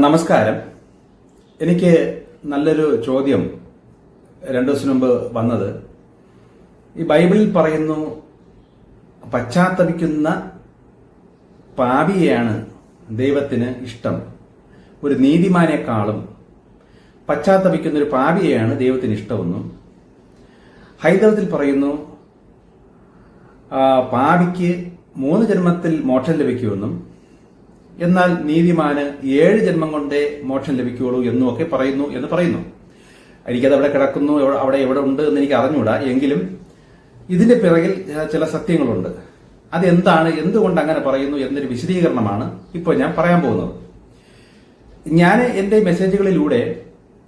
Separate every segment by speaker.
Speaker 1: നമസ്കാരം. എനിക്ക് നല്ലൊരു ചോദ്യം രണ്ടു ദിവസം മുമ്പ് വന്നത്. ഈ ബൈബിളിൽ പറയുന്നു പശ്ചാത്തപിക്കുന്ന പാപിയെയാണ് ദൈവത്തിന് ഇഷ്ടം. ഒരു നീതിമാനേക്കാളും പശ്ചാത്തപിക്കുന്ന ഒരു പാപിയെയാണ് ദൈവത്തിന് ഇഷ്ടമെന്നും ഹൈദവത്തിൽ പറയുന്നു പാപിക്ക് മൂന്ന് ജന്മത്തിൽ മോക്ഷം ലഭിക്കുമെന്നും എന്നാൽ നീതിമാന് ഏഴ് ജന്മം കൊണ്ടേ മോക്ഷം ലഭിക്കുകയുള്ളൂ എന്നൊക്കെ പറയുന്നു എന്ന് പറയുന്നു. എനിക്കത് അവിടെ കിടക്കുന്നു അവിടെ എവിടെ ഉണ്ട് എന്ന് എനിക്ക് അറിഞ്ഞൂടാ. എങ്കിലും ഇതിന്റെ പിറകിൽ ചില സത്യങ്ങളുണ്ട്. അതെന്താണ് എന്തുകൊണ്ട് അങ്ങനെ പറയുന്നു എന്നൊരു വിശദീകരണമാണ് ഇപ്പോൾ ഞാൻ പറയാൻ പോകുന്നത്. ഞാൻ എന്റെ മെസ്സേജുകളിലൂടെ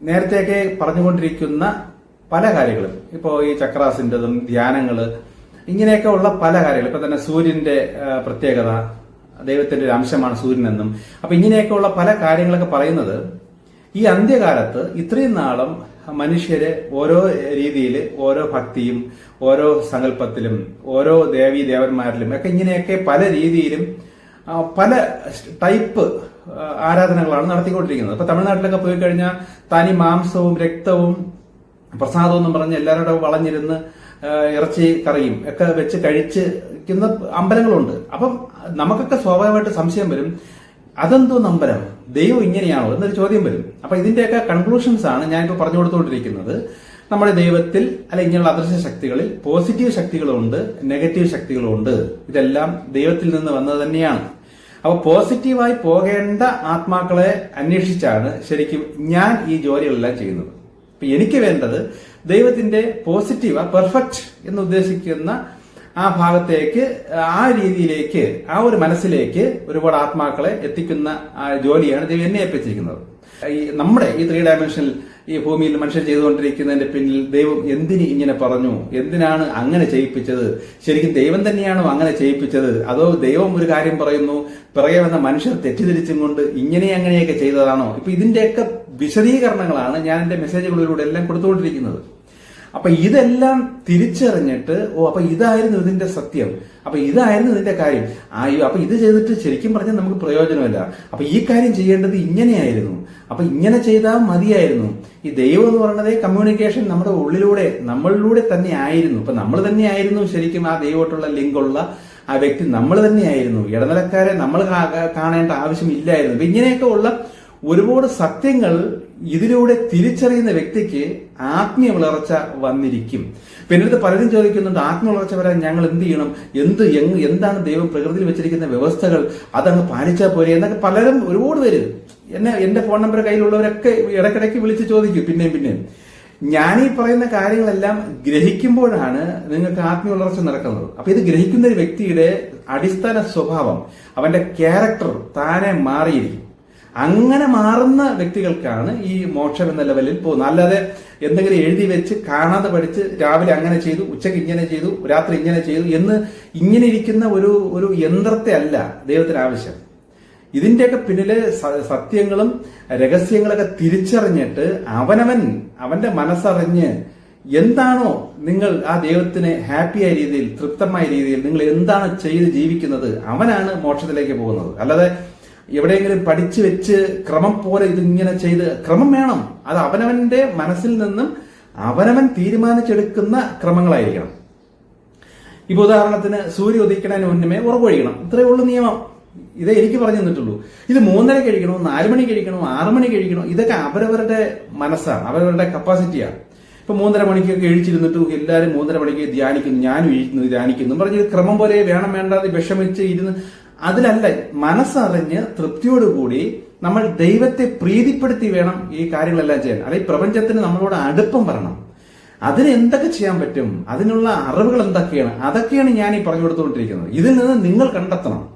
Speaker 1: നേരത്തെയൊക്കെ പറഞ്ഞുകൊണ്ടിരിക്കുന്ന പല കാര്യങ്ങളും ഇപ്പോൾ ഈ ചക്രാസിന്റെതും ധ്യാനങ്ങൾ ഇങ്ങനെയൊക്കെ ഉള്ള പല കാര്യങ്ങൾ ഇപ്പൊ തന്നെ സൂര്യന്റെ പ്രത്യേകത ദൈവത്തിന്റെ ഒരു അംശമാണ് സൂര്യനെന്നും. അപ്പൊ ഇങ്ങനെയൊക്കെയുള്ള പല കാര്യങ്ങളൊക്കെ പറയുന്നത് ഈ അന്ത്യകാലത്ത് ഇത്രയും നാളും മനുഷ്യര് ഓരോ രീതിയിൽ ഓരോ ഭക്തിയും ഓരോ സങ്കല്പത്തിലും ഓരോ ദേവി ദേവന്മാരിലും ഒക്കെ ഇങ്ങനെയൊക്കെ പല രീതിയിലും പല ടൈപ്പ് ആരാധനകളാണ് നടത്തിക്കൊണ്ടിരിക്കുന്നത്. ഇപ്പൊ തമിഴ്നാട്ടിലൊക്കെ പോയി കഴിഞ്ഞാൽ തനി മാംസവും രക്തവും പ്രസാദവും എന്നും പറഞ്ഞ് എല്ലാവരുടെ വളഞ്ഞിരുന്ന് ഇറച്ചി കറിയും ഒക്കെ വെച്ച് കഴിച്ചിരിക്കുന്ന അമ്പലങ്ങളുണ്ട്. അപ്പം നമുക്കൊക്കെ സ്വാഭാവികമായിട്ട് സംശയം വരും അതെന്തോ നമ്പരം? ദൈവം ഇങ്ങനെയാണോ? എന്നൊരു ചോദ്യം വരും. അപ്പൊ ഇതിന്റെയൊക്കെ കൺക്ലൂഷൻസ് ആണ് ഞാനിപ്പോൾ പറഞ്ഞു കൊടുത്തുകൊണ്ടിരിക്കുന്നത്. നമ്മുടെ ദൈവത്തിൽ അല്ലെ ഇങ്ങനെയുള്ള അദൃശ്യ ശക്തികളിൽ പോസിറ്റീവ് ശക്തികളുണ്ട് നെഗറ്റീവ് ശക്തികളുണ്ട്. ഇതെല്ലാം ദൈവത്തിൽ നിന്ന് വന്നത് തന്നെയാണ്. അപ്പോൾ പോസിറ്റീവായി പോകേണ്ട ആത്മാക്കളെ അന്വേഷിച്ചാണ് ശരിക്കും ഞാൻ ഈ ജോലികളെല്ലാം ചെയ്യുന്നത്. എനിക്ക് വേണ്ടത് ദൈവത്തിന്റെ പോസിറ്റീവ് ആ പെർഫെക്റ്റ് എന്ന് ഉദ്ദേശിക്കുന്ന ആ ഭാഗത്തേക്ക് ആ രീതിയിലേക്ക് ആ ഒരു മനസ്സിലേക്ക് ഒരുപാട് ആത്മാക്കളെ എത്തിക്കുന്ന ആ ജോലിയാണ് ദൈവം എന്നെ ഏൽപ്പിച്ചിരിക്കുന്നത്. ഈ നമ്മുടെ ഈ ത്രീ ഡയമെൻഷനിൽ ഈ ഭൂമിയിൽ മനുഷ്യൻ ചെയ്തുകൊണ്ടിരിക്കുന്നതിന്റെ പിന്നിൽ ദൈവം എന്തിന് ഇങ്ങനെ പറഞ്ഞു? എന്തിനാണ് അങ്ങനെ ചെയ്യിപ്പിച്ചത്? ശരിക്കും ദൈവം തന്നെയാണോ അങ്ങനെ ചെയ്യിപ്പിച്ചത്? അതോ ദൈവം ഒരു കാര്യം പറയുന്നു പിറകെ വന്ന മനുഷ്യർ തെറ്റിദ്ധരിച്ചും കൊണ്ട് ഇങ്ങനെ അങ്ങനെയൊക്കെ ചെയ്തതാണോ? ഇപ്പൊ ഇതിന്റെയൊക്കെ വിശദീകരണങ്ങളാണ് ഞാൻ എന്റെ മെസ്സേജുകളിലൂടെ എല്ലാം കൊടുത്തുകൊണ്ടിരിക്കുന്നത്. അപ്പൊ ഇതെല്ലാം തിരിച്ചറിഞ്ഞിട്ട് ഓ അപ്പൊ ഇതായിരുന്നു ഇതിന്റെ സത്യം. അപ്പൊ ഇതായിരുന്നു ഇതിന്റെ കാര്യം. ആയോ അപ്പൊ ഇത് ചെയ്തിട്ട് ശരിക്കും പറഞ്ഞാൽ നമുക്ക് പ്രയോജനമില്ല. അപ്പൊ ഈ കാര്യം ചെയ്യേണ്ടത് ഇങ്ങനെയായിരുന്നു. അപ്പൊ ഇങ്ങനെ ചെയ്താൽ മതിയായിരുന്നു. ഈ ദൈവം എന്ന് പറയുന്നത് കമ്മ്യൂണിക്കേഷൻ നമ്മുടെ ഉള്ളിലൂടെ നമ്മളിലൂടെ തന്നെ ആയിരുന്നു. ഇപ്പൊ നമ്മൾ തന്നെ ആയിരുന്നു ശരിക്കും ആ ദൈവമായിട്ടുള്ള ലിങ്കുള്ള ആ വ്യക്തി നമ്മൾ തന്നെയായിരുന്നു ഇടനിലക്കാരെ നമ്മൾ കാണേണ്ട ആവശ്യമില്ലായിരുന്നു ഇപ്പൊ ഇങ്ങനെയൊക്കെ ഉള്ള ഒരുപാട് സത്യങ്ങൾ ഇതിലൂടെ തിരിച്ചറിയുന്ന വ്യക്തിക്ക് ആത്മീയ വളർച്ച വന്നിരിക്കും. പിന്നെ ഇത് പലരും ചോദിക്കുന്നുണ്ട് ആത്മീയ വളർച്ച വരാൻ ഞങ്ങൾ എന്ത് ചെയ്യണം? എന്ത് എന്താണ് ദൈവം പ്രകൃതിയിൽ വെച്ചിരിക്കുന്ന വ്യവസ്ഥകൾ? അതങ്ങ് പാലിച്ചാൽ പോരെ എന്നൊക്കെ പലരും ഒരുപാട് പേര് എന്നെ എന്റെ ഫോൺ നമ്പർ കയ്യിലുള്ളവരൊക്കെ ഇടയ്ക്കിടയ്ക്ക് വിളിച്ച് ചോദിക്കും പിന്നെയും പിന്നെയും. ഞാൻ ഈ പറയുന്ന കാര്യങ്ങളെല്ലാം ഗ്രഹിക്കുമ്പോഴാണ് നിങ്ങൾക്ക് ആത്മീയ വളർച്ച നടക്കുന്നത്. അപ്പൊ ഇത് ഗ്രഹിക്കുന്ന ഒരു വ്യക്തിയുടെ അടിസ്ഥാന സ്വഭാവം അവന്റെ ക്യാരക്ടർ താനെ മാറിയിരിക്കും. അങ്ങനെ മാറുന്ന വ്യക്തികൾക്കാണ് ഈ മോക്ഷം എന്ന ലെവലിൽ പോകുന്നത്. അല്ലാതെ എന്തെങ്കിലും എഴുതി വെച്ച് കാണാതെ പഠിച്ച് രാവിലെ അങ്ങനെ ചെയ്തു ഉച്ചയ്ക്ക് ഇങ്ങനെ ചെയ്തു രാത്രി ഇങ്ങനെ ചെയ്തു എന്ന് ഇങ്ങനെ ഇരിക്കുന്ന ഒരു ഒരു യന്ത്രത്തെ അല്ല ദൈവത്തിന് ആവശ്യം. ഇതിന്റെയൊക്കെ പിന്നിലെ സത്യങ്ങളും രഹസ്യങ്ങളൊക്കെ തിരിച്ചറിഞ്ഞിട്ട് അവനവൻ അവന്റെ മനസ്സറിഞ്ഞ് എന്താണോ നിങ്ങൾ ആ ദൈവത്തിനെ ഹാപ്പിയായ രീതിയിൽ തൃപ്തമായ രീതിയിൽ നിങ്ങൾ എന്താണ് ചെയ്ത് ജീവിക്കുന്നത് അവനാണ് മോക്ഷത്തിലേക്ക് പോകുന്നത്. അല്ലാതെ എവിടെയെങ്കിലും പഠിച്ചു വെച്ച് ക്രമം പോലെ ഇതിങ്ങനെ ചെയ്ത് ക്രമം വേണം. അത് അവനവന്റെ മനസ്സിൽ നിന്നും അവനവൻ തീരുമാനിച്ചെടുക്കുന്ന ക്രമങ്ങളായിരിക്കണം. ഇപ്പൊ ഉദാഹരണത്തിന് സൂര്യ ഉദിക്കണതിന് മുന്നമേ ഉറപ്പൊഴിക്കണം ഇത്രയേ ഉള്ളൂ നിയമം. ഇതേ എനിക്ക് പറഞ്ഞു തന്നിട്ടുള്ളൂ. ഇത് മൂന്നര കഴിക്കണോ നാല് മണി കഴിക്കണോ ആറു മണി കഴിക്കണോ ഇതൊക്കെ അവരവരുടെ മനസ്സാണ് അവരവരുടെ കപ്പാസിറ്റിയാണ് ഇപ്പൊ മൂന്നര മണിക്കൊക്കെ എഴിച്ചിരുന്നിട്ട് എല്ലാവരും മൂന്നര മണിക്ക് ധ്യാനിക്കുന്നു ഞാനും ഇരിക്കുന്നു ധ്യാനിക്കുന്നു. പറഞ്ഞ് ക്രമം പോലെ വേണം വേണ്ടാതെ വിഷമിച്ച് ഇരുന്ന് അതിലല്ല മനസ്സറിഞ്ഞ് തൃപ്തിയോടുകൂടി നമ്മൾ ദൈവത്തെ പ്രീതിപ്പെടുത്തി വേണം ഈ കാര്യങ്ങളെല്ലാം ചെയ്യാൻ. അല്ലെങ്കിൽ പ്രപഞ്ചത്തിന് നമ്മളോട് അടുപ്പം വരണം. അതിന് എന്തൊക്കെ ചെയ്യാൻ പറ്റും? അതിനുള്ള അറിവുകൾ എന്തൊക്കെയാണ്? അതൊക്കെയാണ് ഞാൻ ഈ പറഞ്ഞു കൊടുത്തുകൊണ്ടിരിക്കുന്നത്. ഇതിൽ നിന്ന് നിങ്ങൾ കണ്ടെത്തണം.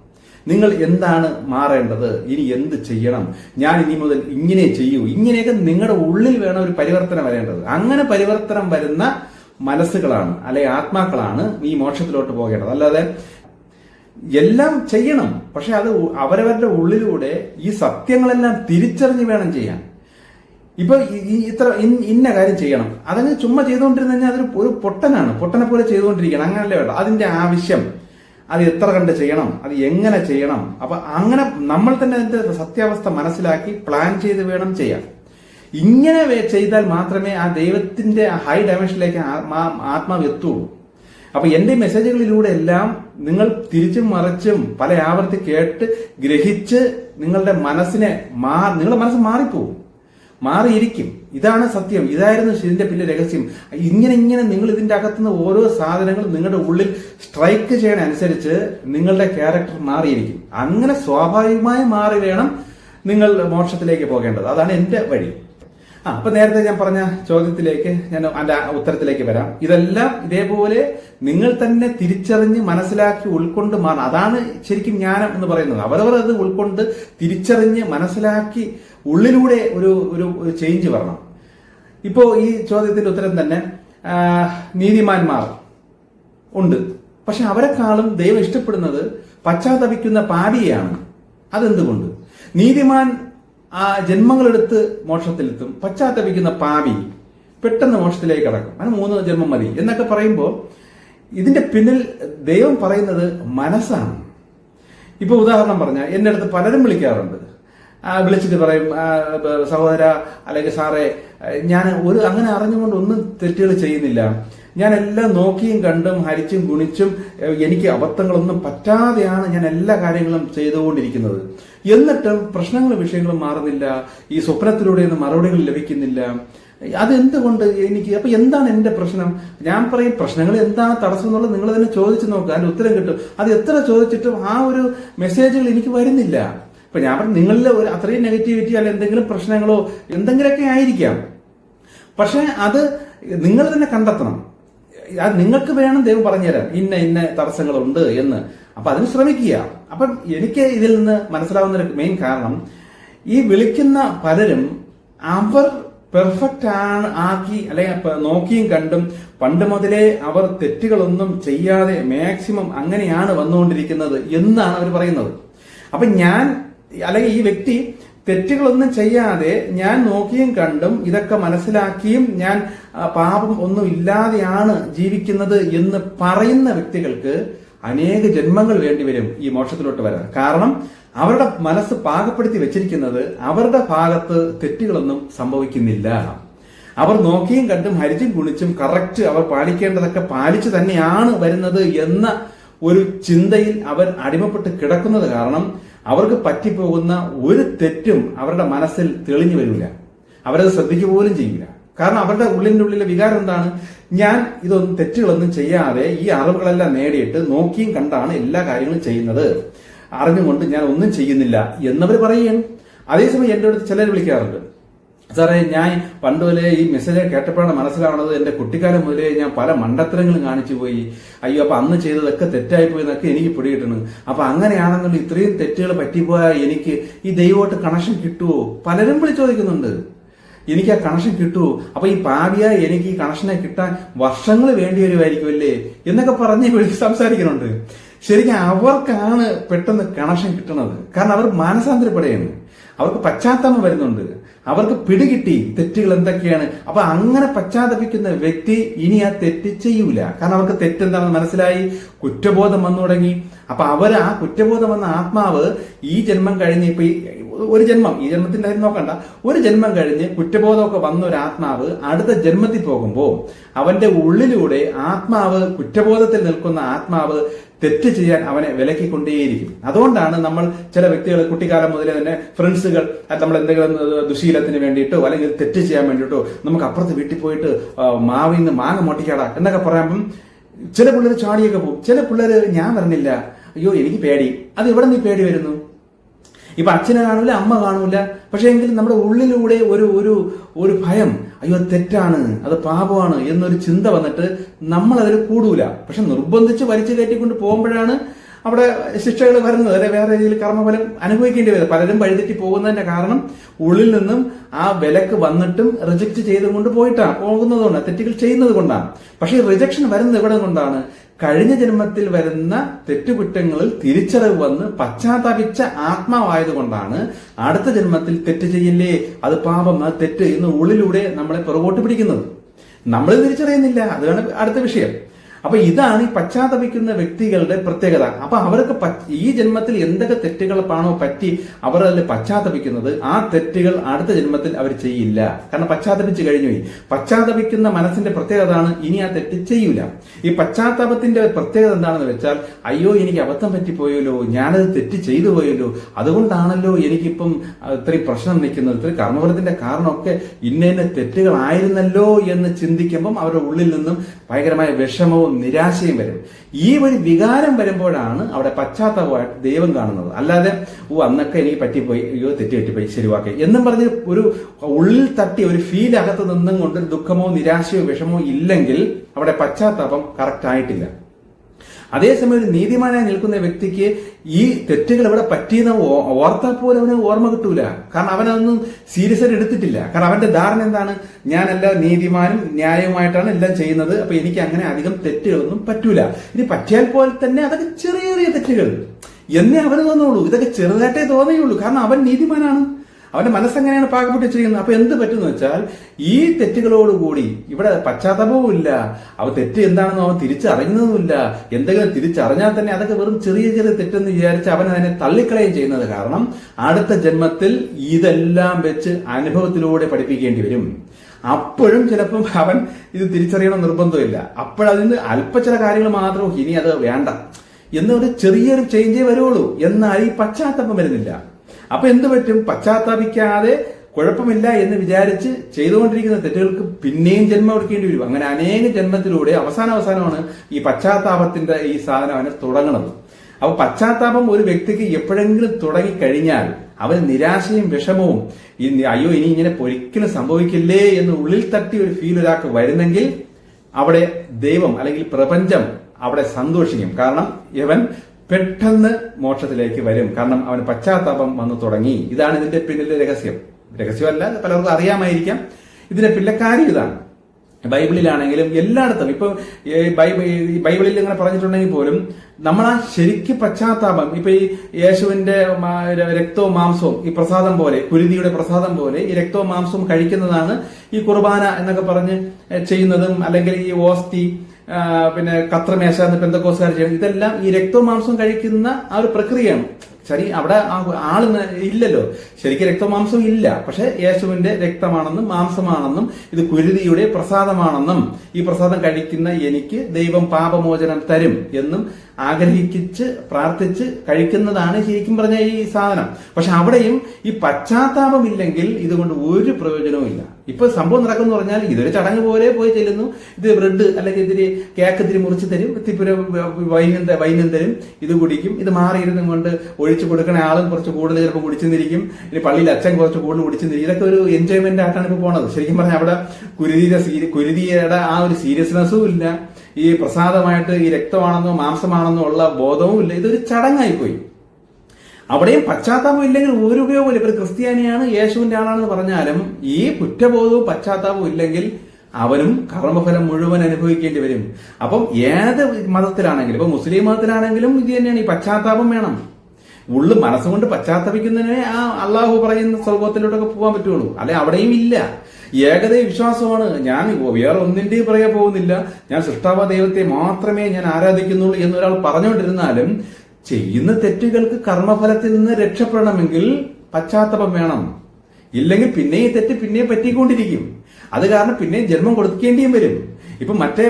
Speaker 1: നിങ്ങൾ എന്താണ് മാറേണ്ടത്? ഇനി എന്ത് ചെയ്യണം? ഞാൻ ഇനി മുതൽ ഇങ്ങനെ ചെയ്യൂ. ഇങ്ങനെയൊക്കെ നിങ്ങളുടെ ഉള്ളിൽ വേണം ഒരു പരിവർത്തനം വരേണ്ടത്. അങ്ങനെ പരിവർത്തനം വരുന്ന മനസ്സുകളാണ് അല്ലെ ആത്മാക്കളാണ് ഈ മോക്ഷത്തിലോട്ട് പോകേണ്ടത്. അല്ലാതെ എല്ലാം ചെയ്യണം. പക്ഷെ അത് അവരവരുടെ ഉള്ളിലൂടെ ഈ സത്യങ്ങളെല്ലാം തിരിച്ചറിഞ്ഞ് വേണം ചെയ്യാൻ. ഇപ്പൊ ഇത്ര ഇന്ന കാര്യം ചെയ്യണം. അതങ്ങ് ചുമ്മാ ചെയ്തുകൊണ്ടിരുന്ന കഴിഞ്ഞാൽ അതൊരു ഒരു പൊട്ടനാണ്. പൊട്ടനെ പോലെ ചെയ്തുകൊണ്ടിരിക്കണം. അങ്ങനല്ലേ വേണ്ട അതിന്റെ ആവശ്യം. അത് എത്ര കണ്ട് ചെയ്യണം? അത് എങ്ങനെ ചെയ്യണം? അപ്പൊ അങ്ങനെ നമ്മൾ തന്നെ അതിന്റെ സത്യാവസ്ഥ മനസ്സിലാക്കി പ്ലാൻ ചെയ്ത് വേണം ചെയ്യാൻ. ഇങ്ങനെ ചെയ്താൽ മാത്രമേ ആ ദൈവത്തിന്റെ ഹൈ ഡയമെൻഷനിലേക്ക് ആത്മാ ആത്മാവ് എത്തുള്ളൂ. അപ്പൊ എന്റെ മെസ്സേജുകളിലൂടെ എല്ലാം നിങ്ങൾ തിരിച്ചും മറിച്ചും പല ആവർത്തി കേട്ട് ഗ്രഹിച്ച് നിങ്ങളുടെ മനസ്സിനെ മാ നിങ്ങളുടെ മനസ്സ് മാറിപ്പോവും. മാറിയിരിക്കും. ഇതാണ് സത്യം. ഇതായിരുന്നു ഇതിന്റെ പിന്നെ രഹസ്യം. ഇങ്ങനെ ഇങ്ങനെ നിങ്ങൾ ഇതിന്റെ അകത്തുനിന്ന് ഓരോ സാധനങ്ങളും നിങ്ങളുടെ ഉള്ളിൽ സ്ട്രൈക്ക് ചെയ്യണ അനുസരിച്ച് നിങ്ങളുടെ ക്യാരക്ടർ മാറിയിരിക്കും. അങ്ങനെ സ്വാഭാവികമായി മാറി വേണം നിങ്ങൾ മോക്ഷത്തിലേക്ക് പോകേണ്ടത്. അതാണ് എന്റെ വഴി. ആ അപ്പൊ നേരത്തെ ഞാൻ പറഞ്ഞ ചോദ്യത്തിലേക്ക് ഞാൻ അതിന്റെ ഉത്തരത്തിലേക്ക് വരാം. ഇതെല്ലാം ഇതേപോലെ നിങ്ങൾ തന്നെ തിരിച്ചറിഞ്ഞ് മനസ്സിലാക്കി ഉൾക്കൊണ്ട് മാറണം. അതാണ് ശരിക്കും ജ്ഞാനം എന്ന് പറയുന്നത്. അവരവർ അത് ഉൾക്കൊണ്ട് തിരിച്ചറിഞ്ഞ് മനസ്സിലാക്കി ഉള്ളിലൂടെ ഒരു ഒരു ചേഞ്ച് വരണം. ഇപ്പോ ഈ ചോദ്യത്തിന്റെ ഉത്തരം തന്നെ നീതിമാന്മാർ ഉണ്ട്. പക്ഷെ അവരെക്കാളും ദൈവം ഇഷ്ടപ്പെടുന്നത് പശ്ചാത്തപിക്കുന്ന പാപിയെയാണ്. അതെന്തുകൊണ്ട്? നീതിമാൻ ആ ജന്മങ്ങളെടുത്ത് മോക്ഷത്തിലെത്തും. പശ്ചാത്തപിക്കുന്ന പാപി പെട്ടെന്ന് മോക്ഷത്തിലേക്ക് കടക്കും. അതിന് മൂന്ന് ജന്മം മതി. എന്നൊക്കെ പറയുമ്പോൾ ഇതിന്റെ പിന്നിൽ ദൈവം പറയുന്നത് മനസ്സാണ്. ഇപ്പൊ ഉദാഹരണം പറഞ്ഞാൽ എന്റെ അടുത്ത് പലരും വിളിക്കാറുണ്ട്. വിളിച്ചിട്ട് പറയും സഹോദര അല്ലെങ്കിൽ സാറേ ഞാൻ ഒരു അങ്ങനെ അറിഞ്ഞുകൊണ്ട് ഒന്നും തെറ്റുകൾ ചെയ്യുന്നില്ല. ഞാൻ എല്ലാം നോക്കിയും കണ്ടും ഹരിച്ചും ഗുണിച്ചും എനിക്ക് അബദ്ധങ്ങളൊന്നും പറ്റാതെയാണ് ഞാൻ എല്ലാ കാര്യങ്ങളും ചെയ്തുകൊണ്ടിരിക്കുന്നത്. എന്നിട്ടും പ്രശ്നങ്ങളും വിഷയങ്ങളും മാറുന്നില്ല. ഈ സ്വപ്നത്തിലൂടെയൊന്നും മറുപടികൾ ലഭിക്കുന്നില്ല. അതെന്തുകൊണ്ട് എനിക്ക് അപ്പൊ എന്താണ് എന്റെ പ്രശ്നം? ഞാൻ പറയും പ്രശ്നങ്ങൾ എന്താണ് തടസ്സം എന്നുള്ളത് നിങ്ങൾ തന്നെ ചോദിച്ചു നോക്കുക അതിന് ഉത്തരം കിട്ടും. അത് എത്ര ചോദിച്ചിട്ടും ആ ഒരു മെസ്സേജുകൾ എനിക്ക് വരുന്നില്ല. ഇപ്പൊ ഞാൻ പറഞ്ഞു നിങ്ങളിൽ ഒരു അത്രയും നെഗറ്റിവിറ്റി അല്ല എന്തെങ്കിലും പ്രശ്നങ്ങളോ എന്തെങ്കിലുമൊക്കെ ആയിരിക്കാം. പക്ഷെ അത് നിങ്ങൾ തന്നെ കണ്ടെത്തണം. നിങ്ങൾക്ക് വേണം ദൈവം പറഞ്ഞുതരാൻ. ഇന്ന ഇന്ന തടസ്സങ്ങളുണ്ട് എന്ന്. അപ്പൊ അതിന് ശ്രമിക്കുക. അപ്പം എനിക്ക് ഇതിൽ നിന്ന് മനസ്സിലാവുന്ന ഒരു മെയിൻ കാരണം ഈ വിളിക്കുന്ന പലരും അവർ പെർഫെക്റ്റ് ആണ് ആക്കി അല്ലെങ്കിൽ നോക്കിയും കണ്ടും പണ്ട് മുതലേ അവർ തെറ്റുകളൊന്നും ചെയ്യാതെ മാക്സിമം അങ്ങനെയാണ് വന്നുകൊണ്ടിരിക്കുന്നത് എന്നാണ് അവർ പറയുന്നത്. അപ്പൊ ഞാൻ അല്ലെങ്കിൽ ഈ വ്യക്തി തെറ്റുകളൊന്നും ചെയ്യാതെ ഞാൻ നോക്കിയും കണ്ടും ഇതൊക്കെ മനസ്സിലാക്കിയും ഞാൻ പാപം ഒന്നും ഇല്ലാതെയാണ് ജീവിക്കുന്നത് എന്ന് പറയുന്ന വ്യക്തികൾക്ക് അനേക ജന്മങ്ങൾ വേണ്ടിവരും ഈ മോക്ഷത്തിലോട്ട് വരാൻ. കാരണം അവരുടെ മനസ്സ് പാകപ്പെടുത്തി വെച്ചിരിക്കുന്നത് അവരുടെ ഭാഗത്ത് തെറ്റുകളൊന്നും സംഭവിക്കുന്നില്ല. അവർ നോക്കിയും കണ്ടും ഹരിച്ചും കുളിച്ചും കറക്റ്റ് അവർ പാലിക്കേണ്ടതൊക്കെ പാലിച്ചു തന്നെയാണ് വരുന്നത് എന്ന ഒരു ചിന്തയിൽ അവർ അടിമപ്പെട്ട് കിടക്കുന്നത് കാരണം അവർക്ക് പറ്റിപ്പോകുന്ന ഒരു തെറ്റും അവരുടെ മനസ്സിൽ തെളിഞ്ഞു വരില്ല. അവരത് ശ്രദ്ധിക്കുക പോലും ചെയ്യില്ല. കാരണം അവരുടെ ഉള്ളിന്റെ ഉള്ളിലെ വികാരം എന്താണ്? ഞാൻ ഇതൊന്നും തെറ്റുകളൊന്നും ചെയ്യാതെ ഈ അറിവുകളെല്ലാം നേടിയിട്ട് നോക്കിയും കണ്ടാണ് എല്ലാ കാര്യങ്ങളും ചെയ്യുന്നത്. അറിഞ്ഞുകൊണ്ട് ഞാൻ ഒന്നും ചെയ്യുന്നില്ല എന്നവർ പറയുകയാണ് അതേസമയം എന്റെ അടുത്ത് ചിലർ വിളിക്കാറുണ്ട്. സാറേ ഞാൻ പണ്ട് മുതലേ ഈ മെസ്സേജ് കേട്ടപ്പോഴാണ് മനസ്സിലാവുന്നത് എന്റെ കുട്ടിക്കാലം മുതലേ ഞാൻ പല മണ്ടത്തരങ്ങളും കാണിച്ചു പോയി. അയ്യോ അപ്പൊ അന്ന് ചെയ്തതൊക്കെ തെറ്റായി പോയി എന്നൊക്കെ എനിക്ക് പിടികിട്ടണം അപ്പൊ അങ്ങനെയാണെന്നുണ്ടെങ്കിൽ ഇത്രയും തെറ്റുകൾ പറ്റിപ്പോയാൽ എനിക്ക് ഈ ദൈവമായിട്ട് കണക്ഷൻ കിട്ടുമോ പലരും വിളിച്ചു ചോദിക്കുന്നുണ്ട്. എനിക്ക് ആ കണക്ഷൻ കിട്ടുമോ അപ്പൊ ഈ പാവിയ എനിക്ക് ഈ കണക്ഷനെ കിട്ടാൻ വർഷങ്ങൾ വേണ്ടി വരുമായിരിക്കും അല്ലേ? എന്നൊക്കെ പറഞ്ഞ് വിളിച്ച് സംസാരിക്കുന്നുണ്ട്. ശരിക്കും അവർക്കാണ് പെട്ടെന്ന് കണക്ഷൻ കിട്ടുന്നത്. കാരണം അവർ മാനസാന്തരപ്പെടുകയാണ്. അവർക്ക് പശ്ചാത്തലം വരുന്നുണ്ട്. അവർക്ക് പിടികിട്ടി തെറ്റുകൾ എന്തൊക്കെയാണ്. അപ്പൊ അങ്ങനെ പശ്ചാത്തപിക്കുന്ന വ്യക്തി ഇനി ആ തെറ്റ് ചെയ്യൂല. കാരണം അവർക്ക് തെറ്റെന്താണെന്ന് മനസ്സിലായി? കുറ്റബോധം വന്നു തുടങ്ങി. അപ്പൊ അവർ ആ കുറ്റബോധം വന്ന ആത്മാവ് ഈ ജന്മം കഴിഞ്ഞ് ഇപ്പൊ ഒരു ജന്മം ഈ ജന്മത്തിന്റെ കാര്യം നോക്കണ്ട. ഒരു ജന്മം കഴിഞ്ഞ് കുറ്റബോധമൊക്കെ വന്ന ഒരു ആത്മാവ് അടുത്ത ജന്മത്തിൽ പോകുമ്പോൾ അവന്റെ ഉള്ളിലൂടെ ആത്മാവ് കുറ്റബോധത്തിൽ നിൽക്കുന്ന ആത്മാവ് തെറ്റ് ചെയ്യാൻ അവനെ വിലക്കിക്കൊണ്ടേയിരിക്കും. അതുകൊണ്ടാണ് നമ്മൾ ചില വ്യക്തികൾ കുട്ടിക്കാലം മുതലേ തന്നെ ഫ്രണ്ട്സുകൾ നമ്മൾ എന്തെങ്കിലും ദുശീലത്തിന് വേണ്ടിയിട്ടോ അല്ലെങ്കിൽ തെറ്റ് ചെയ്യാൻ വേണ്ടിയിട്ടോ നമുക്ക് അപ്പുറത്ത് വീട്ടിൽ പോയിട്ട് മാവിൽ നിന്ന് മാങ്ങ മൊട്ടിക്കാടാ എന്നൊക്കെ പറയുമ്പം ചില പിള്ളേർ ചാടിയൊക്കെ പോകും. ചില പിള്ളേർ ഞാൻ പറഞ്ഞില്ല അയ്യോ എനിക്ക് പേടി. അത് എവിടെ നീ പേടി വരുന്നു? ഇപ്പൊ അച്ഛനെ കാണൂല അമ്മ കാണൂല. പക്ഷെ എങ്കിലും നമ്മുടെ ഉള്ളിലൂടെ ഒരു ഒരു ഒരു ഭയം അയ്യോ തെറ്റാണ് അത് പാപമാണ് എന്നൊരു ചിന്ത വന്നിട്ട് നമ്മൾ അതിൽ കൂടൂല. പക്ഷെ നിർബന്ധിച്ച് വലിച്ചു കയറ്റിക്കൊണ്ട് പോകുമ്പോഴാണ് അവിടെ ശിക്ഷകൾ വരുന്നത്. അല്ലെ വേറെ രീതിയിൽ കർമ്മഫലം അനുഭവിക്കേണ്ടി വരുന്നത്. പലരും വഴിതെറ്റി പോകുന്നതിന്റെ കാരണം ഉള്ളിൽ നിന്നും ആ വിലക്ക് വന്നിട്ടും റിജക്ട് ചെയ്തുകൊണ്ട് പോയിട്ടാണ് പോകുന്നതുകൊണ്ട് തെറ്റുകൾ ചെയ്യുന്നത് കൊണ്ടാണ് പക്ഷെ റിജക്ഷൻ വരുന്നത് എവിടെ കൊണ്ടാണ്? കഴിഞ്ഞ ജന്മത്തിൽ വരുന്ന തെറ്റുകുറ്റങ്ങളിൽ തിരിച്ചറിവ് വന്ന് പശ്ചാത്തപിച്ച ആത്മാവായതുകൊണ്ടാണ് അടുത്ത ജന്മത്തിൽ തെറ്റ് ചെയ്യില്ലേ? അത് പാപം അത് തെറ്റ് എന്ന് ഉള്ളിലൂടെ നമ്മളെ പുറകോട്ട് പിടിക്കുന്നത്. നമ്മൾ തിരിച്ചറിയുന്നില്ല. അതാണ് അടുത്ത വിഷയം. അപ്പൊ ഇതാണ് ഈ പശ്ചാത്തപിക്കുന്ന വ്യക്തികളുടെ പ്രത്യേകത. അപ്പൊ അവർക്ക് ഈ ജന്മത്തിൽ എന്തൊക്കെ തെറ്റുകളാണോ പറ്റി അവർ അതിൽ പശ്ചാത്തപിക്കുന്നത് ആ തെറ്റുകൾ അടുത്ത ജന്മത്തിൽ അവർ ചെയ്യില്ല. കാരണം പശ്ചാത്തപിച്ച് കഴിഞ്ഞു. പശ്ചാത്തപിക്കുന്ന മനസ്സിന്റെ പ്രത്യേകത ആണ് ഇനി ആ തെറ്റ് ചെയ്യൂല. ഈ പശ്ചാത്താപത്തിന്റെ പ്രത്യേകത എന്താണെന്ന് വെച്ചാൽ അയ്യോ എനിക്ക് അബദ്ധം പറ്റിപ്പോയല്ലോ ഞാനത് തെറ്റ് ചെയ്തു പോയല്ലോ അതുകൊണ്ടാണല്ലോ എനിക്കിപ്പം ഇത്രയും പ്രശ്നം നിൽക്കുന്നത് ഇത്ര കർമ്മഫലത്തിന്റെ കാരണമൊക്കെ ഇന്ന ഇന്ന തെറ്റുകളായിരുന്നല്ലോ എന്ന് ചിന്തിക്കുമ്പം അവരുടെ ഉള്ളിൽ നിന്നും ഭയങ്കരമായ വിഷമവും നിരാശയും വരും. ഈ ഒരു വികാരം വരുമ്പോഴാണ് അവിടെ പശ്ചാത്തലമായിട്ട് ദൈവം കാണുന്നത്. അല്ലാതെ ഓ അന്നൊക്കെ എനിക്ക് പറ്റിപ്പോയി. അയ്യോ തെറ്റ് പറ്റിപ്പോയി ശരിവാക്കി എന്നും പറഞ്ഞ് ഒരു ഉള്ളിൽ തട്ടി ഒരു ഫീൽ അകത്ത് നിന്നും കൊണ്ട് ദുഃഖമോ നിരാശയോ വിഷമോ ഇല്ലെങ്കിൽ അവിടെ പശ്ചാത്താപം കറക്റ്റ് ആയിട്ടില്ല. അതേസമയം ഒരു നീതിമാനായി നിൽക്കുന്ന വ്യക്തിക്ക് ഈ തെറ്റുകൾ ഇവിടെ പറ്റിയെന്ന് ഓർത്താൽ പോലും അവന് ഓർമ്മ കിട്ടൂല. കാരണം അവനൊന്നും സീരിയസ് ആയിട്ട് എടുത്തിട്ടില്ല. കാരണം അവന്റെ ധാരണ എന്താണ്? ഞാനെല്ലാം നീതിമാനും ന്യായവുമായിട്ടാണ് എല്ലാം ചെയ്യുന്നത്. അപ്പൊ എനിക്ക് അങ്ങനെ അധികം തെറ്റുകളൊന്നും പറ്റൂല. ഇനി പറ്റിയാൽ പോലെ തന്നെ അതൊക്കെ ചെറിയ ചെറിയ തെറ്റുകൾ. എന്നേ അവന് തോന്നുള്ളൂ. ഇതൊക്കെ ചെറുതായിട്ടേ തോന്നുകയുള്ളൂ കാരണം അവൻ നീതിമാനാണ്. അവന്റെ മനസ്സെങ്ങനെയാണ് പാകപ്പെട്ട് ചെയ്യുന്നത് അപ്പൊ എന്ത് പറ്റുന്ന വെച്ചാൽ ഈ തെറ്റുകളോടുകൂടി ഇവിടെ പശ്ചാത്തലവും ഇല്ല. അവ തെറ്റ് എന്താണെന്ന് അവൻ തിരിച്ചറിയുന്നതുമില്ല. എന്തെങ്കിലും തിരിച്ചറിഞ്ഞാൽ തന്നെ അതൊക്കെ വെറും ചെറിയ ചെറിയ തെറ്റെന്ന് വിചാരിച്ച് അവൻ അതിനെ തള്ളിക്കളയും ചെയ്യുന്നത് കാരണം അടുത്ത ജന്മത്തിൽ ഇതെല്ലാം വെച്ച് അനുഭവത്തിലൂടെ പഠിപ്പിക്കേണ്ടി വരും. അപ്പോഴും ചിലപ്പം അവൻ ഇത് തിരിച്ചറിയണം നിർബന്ധമില്ല. അപ്പോഴതിന് അല്പ ചില കാര്യങ്ങൾ മാത്രം ഇനി അത് വേണ്ട. എന്നൊരു ചെറിയൊരു ചേഞ്ചേ വരുള്ളൂ. എന്നാൽ ഈ പശ്ചാത്തലം വരുന്നില്ല. അപ്പൊ എന്ത് പറ്റും? പശ്ചാത്താപിക്കാതെ കുഴപ്പമില്ല എന്ന് വിചാരിച്ച് ചെയ്തുകൊണ്ടിരിക്കുന്ന തെറ്റുകൾക്ക് പിന്നെയും ജന്മം എടുക്കേണ്ടി വരും. അങ്ങനെ അനേക ജന്മത്തിലൂടെ അവസാന അവസാനമാണ് ഈ പശ്ചാത്താപത്തിന്റെ ഈ സാധനം അവന് തുടങ്ങുന്നത് അപ്പൊ പശ്ചാത്താപം ഒരു വ്യക്തിക്ക് എപ്പോഴെങ്കിലും തുടങ്ങി തുടങ്ങിക്കഴിഞ്ഞാൽ അവന് നിരാശയും വിഷമവും അയ്യോ ഇനി ഇങ്ങനെ ഒരിക്കലും സംഭവിക്കില്ലേ എന്ന് ഉള്ളിൽ തട്ടി ഒരു ഫീൽ ഒരാൾക്ക് വരുന്നെങ്കിൽ അവിടെ ദൈവം അല്ലെങ്കിൽ പ്രപഞ്ചം അവിടെ സന്തോഷിക്കും. കാരണം ഇവൻ പെട്ടെന്ന് മോക്ഷത്തിലേക്ക് വരും. കാരണം അവന് പശ്ചാത്താപം വന്നു തുടങ്ങി. ഇതാണ് ഇതിന്റെ പിന്നിലെ രഹസ്യം. രഹസ്യമല്ല പലർക്കും അറിയാമായിരിക്കാം. ഇതിന്റെ പിന്നിലെ കാര്യം ഇതാണ്. ബൈബിളിലാണെങ്കിലും എല്ലായിടത്തും ഇപ്പൊ ബൈബിളിൽ ഇങ്ങനെ പറഞ്ഞിട്ടുണ്ടെങ്കിൽ പോലും നമ്മൾ ആ ശരിക്ക് പശ്ചാത്താപം ഇപ്പൊ ഈ യേശുവിന്റെ രക്തവും മാംസവും ഈ പ്രസാദം പോലെ കുരുതിയുടെ പ്രസാദം പോലെ ഈ രക്തവും മാംസവും കഴിക്കുന്നതാണ് ഈ കുർബാന എന്നൊക്കെ പറഞ്ഞ് ചെയ്യുന്നതും അല്ലെങ്കിൽ ഈ ഓസ്തി പിന്നെ കത്രമേശ എന്ന് പെന്തക്കോസുകാർ ചെയ്യണം ഇതെല്ലാം ഈ രക്തവും മാംസവും കഴിക്കുന്ന ആ ഒരു പ്രക്രിയയാണ്. ശരി അവിടെ ആൾ ഇല്ലല്ലോ. ശരിക്കും രക്തമാംസം ഇല്ല. പക്ഷെ യേശുവിന്റെ രക്തമാണെന്നും മാംസമാണെന്നും ഇത് കുരുതിയുടെ പ്രസാദമാണെന്നും ഈ പ്രസാദം കഴിക്കുന്ന എനിക്ക് ദൈവം പാപമോചനം തരും എന്നും ആഗ്രഹിച്ച് പ്രാർത്ഥിച്ച് കഴിക്കുന്നതാണ് ശരിക്കും പറഞ്ഞ ഈ സാധനം. പക്ഷെ അവിടെയും ഈ പശ്ചാത്താപമില്ലെങ്കിൽ ഇതുകൊണ്ട് ഒരു പ്രയോജനവും ഇല്ല ഇപ്പൊ സംഭവം നടക്കുന്നു പറഞ്ഞാൽ ഇതൊരു ചടങ്ങ് പോലെ പോയി ചെല്ലുന്നു. ഇത് ബ്രെഡ് അല്ലെങ്കിൽ ഇതിരി കേക്ക് ഇത്തിരി മുറിച്ച് തരും. ഇത്തിരി വൈനും വൈനം തരും. ഇത് കുടിക്കും. ഇത് മാറിയിരുന്നു കൊണ്ട് ഒഴിച്ചു കൊടുക്കണ ആളും കുറച്ച് കൂടുതൽ ചിലപ്പോൾ കുടിച്ചെന്നിരിക്കും. ഇനി പള്ളിയിൽ അച്ഛൻ കുറച്ച് കൂടുതൽ കുടിച്ചെന്നിരിക്കും. ഇതൊക്കെ ഒരു എൻജോയ്മെന്റ് ആയിട്ടാണ് ഇപ്പൊ പോണത്. ശരിക്കും പറഞ്ഞാൽ അവിടെ കുരുതിയുടെ കുരുതിയുടെ ആ ഒരു സീരിയസ്നെസ്സും ഇല്ല. ഈ പ്രസാദമായിട്ട് ഈ രക്തമാണെന്നോ മാംസമാണെന്നോ ഉള്ള ബോധവും ഇല്ല. ഇതൊരു ചടങ്ങായി പോയി അവിടെയും പശ്ചാത്താപം ഇല്ലെങ്കിൽ ഒരു ഉപയോഗമില്ല ഇവർ ക്രിസ്ത്യാനിയാണ് യേശുവിന്റെ ആളാണെന്ന് പറഞ്ഞാലും ഈ കുറ്റബോധവും പശ്ചാത്താപവും ഇല്ലെങ്കിൽ അവനും കർമ്മഫലം മുഴുവൻ അനുഭവിക്കേണ്ടി വരും. അപ്പം ഏത് മതത്തിലാണെങ്കിലും ഇപ്പൊ മുസ്ലിം മതത്തിലാണെങ്കിലും ഇത് തന്നെയാണ്. ഈ പശ്ചാത്താപം വേണം. ഉള്ളു മനസ്സുകൊണ്ട് പശ്ചാത്തപിക്കുന്നതിനെ ആ അള്ളാഹു പറയുന്ന സ്വർഗത്തിലോട്ടൊക്കെ പോകാൻ പറ്റുള്ളൂ. അല്ലെ അവിടെയും ഇല്ല. ഏകദൈവ വിശ്വാസമാണ്. ഞാൻ വേറെ ഒന്നിന്റെയും പറയാൻ പോകുന്നില്ല. ഞാൻ സൃഷ്ടാവ ദൈവത്തെ മാത്രമേ ഞാൻ ആരാധിക്കുന്നുള്ളൂ എന്നൊരാൾ പറഞ്ഞുകൊണ്ടിരുന്നാലും ചെയ്യുന്ന തെറ്റുകൾക്ക് കർമ്മഫലത്തിൽ നിന്ന് രക്ഷപ്പെടണമെങ്കിൽ പശ്ചാത്തപം വേണം. ഇല്ലെങ്കിൽ പിന്നെ ഈ തെറ്റ് പിന്നെ പറ്റിക്കൊണ്ടിരിക്കും. അത് കാരണം പിന്നെ ജന്മം കൊടുക്കേണ്ടിയും വരും. ഇപ്പൊ മറ്റേ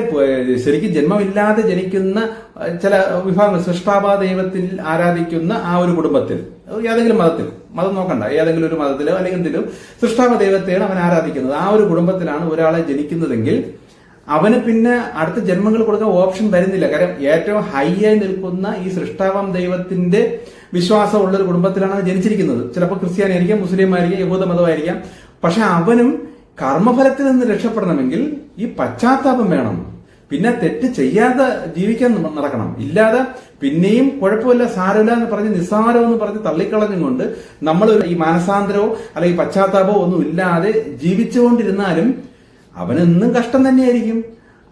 Speaker 1: ശരിക്കും ജന്മമില്ലാതെ ജനിക്കുന്ന ചില വിഭാഗങ്ങൾ സൃഷ്ടാപാ ദൈവത്തിൽ ആരാധിക്കുന്ന ആ ഒരു കുടുംബത്തിൽ ഏതെങ്കിലും മതത്തിൽ മതം നോക്കണ്ട ഏതെങ്കിലും ഒരു മതത്തിലോ അല്ലെങ്കിൽ എന്തിലോ സൃഷ്ടാപ ദൈവത്തെയാണ് അവൻ ആരാധിക്കുന്നത്. ആ ഒരു കുടുംബത്തിലാണ് ഒരാളെ ജനിക്കുന്നതെങ്കിൽ അവന് പിന്നെ അടുത്ത ജന്മങ്ങൾ കൊടുക്കാൻ ഓപ്ഷൻ വരുന്നില്ല കാരണം ഏറ്റവും ഹൈ ആയി നിൽക്കുന്ന ഈ സൃഷ്ടാവം ദൈവത്തിന്റെ വിശ്വാസമുള്ള ഒരു കുടുംബത്തിലാണ് ജനിച്ചിരിക്കുന്നത്. ചിലപ്പോൾ ക്രിസ്ത്യാനിയായിരിക്കാം മുസ്ലിം ആയിരിക്കാം യഹൂദ മതമായിരിക്കാം. പക്ഷെ അവനും കർമ്മഫലത്തിൽ നിന്ന് രക്ഷപ്പെടണമെങ്കിൽ ഈ പശ്ചാത്താപം വേണം. പിന്നെ തെറ്റ് ചെയ്യാതെ ജീവിക്കാൻ നടക്കണം. ഇല്ലാതെ പിന്നെയും കുഴപ്പമില്ല സാരമില്ല എന്ന് പറഞ്ഞ് നിസ്സാരം എന്ന് പറഞ്ഞ് തള്ളിക്കളഞ്ഞും കൊണ്ട് നമ്മൾ ഈ മാനസാന്തരമോ അല്ലെങ്കിൽ പശ്ചാത്താപമോ ഒന്നും ഇല്ലാതെ ജീവിച്ചുകൊണ്ടിരുന്നാലും അവനെന്നും കഷ്ടം തന്നെയായിരിക്കും.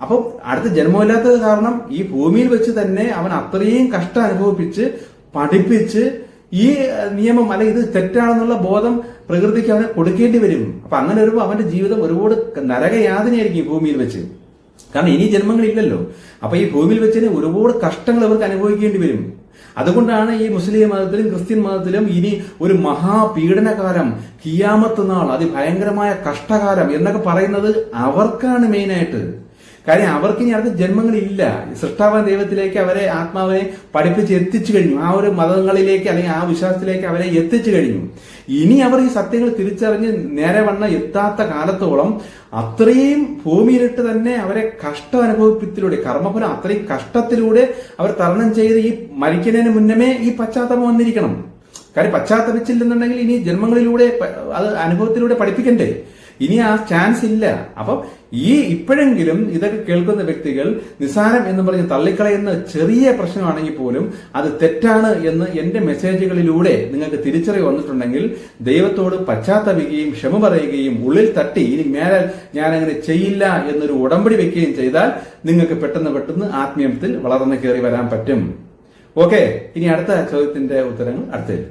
Speaker 1: അപ്പം അടുത്ത ജന്മമില്ലാത്തത് കാരണം ഈ ഭൂമിയിൽ വെച്ച് തന്നെ അവൻ അത്രയും കഷ്ടം അനുഭവിപ്പിച്ച് പഠിപ്പിച്ച് ഈ നിയമം അല്ലെ ഇത് തെറ്റാണെന്നുള്ള ബോധം പ്രകൃതിക്ക് അവനെ കൊടുക്കേണ്ടി വരും. അപ്പൊ അങ്ങനെ വരുമ്പോൾ അവന്റെ ജീവിതം ഒരുപാട് നരകയാതനയായിരിക്കും ഭൂമിയിൽ വെച്ച്. കാരണം ഇനി ജന്മങ്ങളില്ലല്ലോ. അപ്പൊ ഈ ഭൂമിയിൽ വെച്ചതിന് ഒരുപാട് കഷ്ടങ്ങൾ അവർക്ക് അനുഭവിക്കേണ്ടി വരും. അതുകൊണ്ടാണ് ഈ മുസ്ലിം മതത്തിലും ക്രിസ്ത്യൻ മതത്തിലും ഇനി ഒരു മഹാപീഡനകാലം കിയാമത്ത് നാൾ അതിഭയങ്കരമായ കഷ്ടകാലം എന്നൊക്കെ പറയുന്നത് അവർക്കാണ് മെയിനായിട്ട് കാര്യം അവർക്ക് ഇനി അടുത്ത ജന്മങ്ങളില്ല. സൃഷ്ടാവ ദൈവത്തിലേക്ക് അവരെ ആത്മാവിനെ പഠിപ്പിച്ച് എത്തിച്ചു കഴിഞ്ഞു. ആ ഒരു മതങ്ങളിലേക്ക് അല്ലെങ്കിൽ ആ വിശ്വാസത്തിലേക്ക് അവരെ എത്തിച്ചു കഴിഞ്ഞു. ഇനി അവർ ഈ സത്യങ്ങൾ തിരിച്ചറിഞ്ഞ് നേരെ വണ്ണ എത്താത്ത കാലത്തോളം അത്രയും ഭൂമിയിലിട്ട് തന്നെ അവരെ കഷ്ടം അനുഭവത്തിലൂടെ കർമ്മഫലം അത്രയും കഷ്ടത്തിലൂടെ അവർ തരണം ചെയ്ത് ഈ മരിക്കുന്നതിന് മുന്നമേ ഈ പശ്ചാത്തലം വന്നിരിക്കണം. കാര്യം പശ്ചാത്തപിച്ചില്ലെന്നുണ്ടെങ്കിൽ ഇനി ജന്മങ്ങളിലൂടെ അത് അനുഭവത്തിലൂടെ പഠിപ്പിക്കണ്ടേ? ഇനി ആ ചാൻസ് ഇല്ല. അപ്പം ഈ ഇപ്പോഴെങ്കിലും ഇതൊക്കെ കേൾക്കുന്ന വ്യക്തികൾ നിസാരം എന്ന് പറഞ്ഞ് തള്ളിക്കളയുന്ന ചെറിയ പ്രശ്നമാണെങ്കിൽ പോലും അത് തെറ്റാണ് എന്ന് എന്റെ മെസ്സേജുകളിലൂടെ നിങ്ങൾക്ക് തിരിച്ചറിവ് വന്നിട്ടുണ്ടെങ്കിൽ ദൈവത്തോട് പശ്ചാത്തപിക്കുകയും ക്ഷമ പറയുകയും ഉള്ളിൽ തട്ടി ഇനി മേലെ ഞാൻ അങ്ങനെ ചെയ്യില്ല എന്നൊരു ഉടമ്പടി വെക്കുകയും ചെയ്താൽ നിങ്ങൾക്ക് പെട്ടെന്ന് പെട്ടെന്ന് ആത്മീയത്തിൽ വളർന്നു കയറി വരാൻ പറ്റും. ഓക്കെ ഇനി അടുത്ത ചോദ്യത്തിന്റെ ഉത്തരങ്ങൾ അടുത്തത്